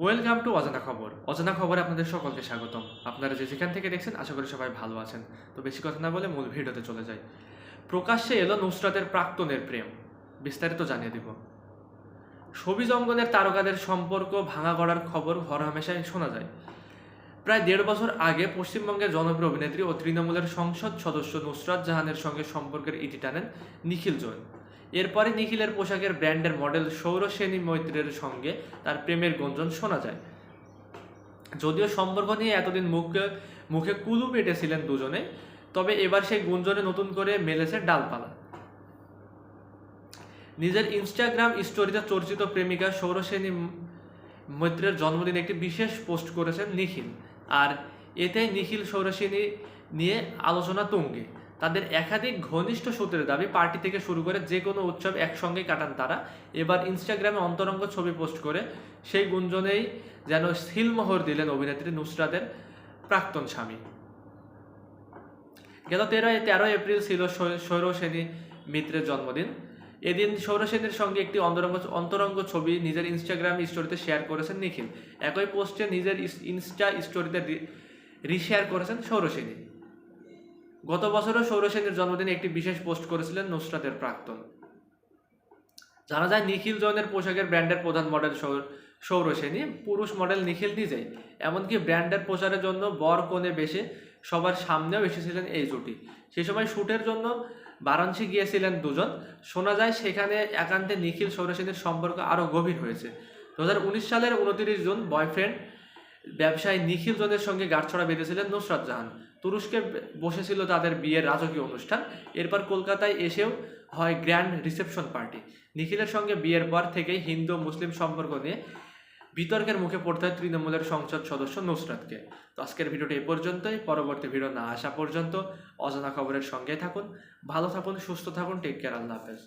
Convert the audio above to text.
Welcome to অজানা খবর। অজানা খবরে আপনাদের সকলকে স্বাগতম। আপনারা যে যেখান থেকে দেখছেন, আশা করি সবাই ভালো আছেন। তো বেশি কথা না বলে মূল ভিডিওতে চলে যাই। প্রকাশ্যে এলো নুসরাতের প্রাক্তনের প্রেম। বিস্তারিত জানিয়ে দিব। ছবি জঙ্গলের তারকাদের সম্পর্ক ভাঙা গড়ার খবর হরহামেশাই শোনা যায়। প্রায় দেড় বছর আগে পশ্চিমবঙ্গের জনপ্রিয় অভিনেত্রী ও তৃণমূলের সংসদ সদস্য নুসরাত জাহানের সঙ্গে সম্পর্কের ইতি টানেন নিখিল জৈন। এরপরে নিখিলের পোশাকের ব্র্যান্ডের মডেল সৌরসেনী মৈত্রের সঙ্গে তার প্রেমের গুঞ্জন শোনা যায়। যদিও সম্পর্ক নিয়ে এতদিন মুখে মুখে কুলু পেটেছিলেন দুজনে, তবে এবার সেই গুঞ্জনে নতুন করে মেলেছে ডালপালা। নিজের ইনস্টাগ্রাম স্টোরিতে চর্চিত প্রেমিকা সৌরসেনী মৈত্রের জন্মদিনে একটি বিশেষ পোস্ট করেছেন নিখিল। আর এতে নিখিল সৌরসেনী নিয়ে আলোচনা তুঙ্গে। তাদের একাধিক ঘনিষ্ঠ সূত্রের দাবি, পার্টি থেকে শুরু করে যে কোনো উৎসব একসঙ্গে কাটান তারা। এবার ইনস্টাগ্রামে অন্তরঙ্গ ছবি পোস্ট করে সেই গুঞ্জনেই যেন সিলমোহর দিলেন অভিনেত্রী নুসরাতের প্রাক্তন স্বামী। গেল তেরো তেরো এপ্রিল ছিল সৌরসেনী মিত্রের জন্মদিন। এদিন সৌরসেনীর সঙ্গে একটি অন্তরঙ্গ অন্তরঙ্গ ছবি নিজের ইনস্টাগ্রাম স্টোরিতে শেয়ার করেছেন নিখিল। একই পোস্টে নিজের ইনস্টা স্টোরিতে রিশেয়ার করেছেন সৌরসেনী। গত বছরও সৌরসেনীর জন্মদিনে একটি বিশেষ পোস্ট করেছিলেন নুসরাতের প্রাক্তন। জানা যায়, নিখিল জনের পোশাকের ব্র্যান্ডের প্রধান মডেল সৌর- সৌরসেনী পুরুষ মডেল নিখিল নিজেই, এমনকি ব্র্যান্ডের প্রচারের জন্য বর কোণে বেশে সবার সামনেও এসেছিলেন এই জুটি। সে সময় শ্যুটের জন্য বারাণসী গিয়েছিলেন দুজন। শোনা যায়, সেখানে একান্তে নিখিল সৌরসেনীর সম্পর্ক আরও গভীর হয়েছে। দু হাজার উনিশ সালের উনতিরিশ জুন বয়ফ্রেন্ড ব্যবসায়ী নিখিল জনের সঙ্গে গাঁটছড়া বেঁধেছিলেন নুসরাত জাহান। তুরস্কে বসেছিল তাদের বিয়ের রাজকীয় অনুষ্ঠান। এরপর কলকাতায় এসেও হয় গ্র্যান্ড রিসেপশন পার্টি। নিখিলের সঙ্গে বিয়ের পর থেকেই হিন্দু মুসলিম সম্পর্ক নিয়ে বিতর্কের মুখে পড়তে হয় তৃণমূলের সংসদ সদস্য নুসরাতকে। তো আজকের ভিডিওটি এ পর্যন্তই। পরবর্তী ভিডিও না আসা পর্যন্ত অজানা খবরের সঙ্গে থাকুন। ভালো থাকুন, সুস্থ থাকুন। টেক কেয়ার আল্লাহ হাফেজ।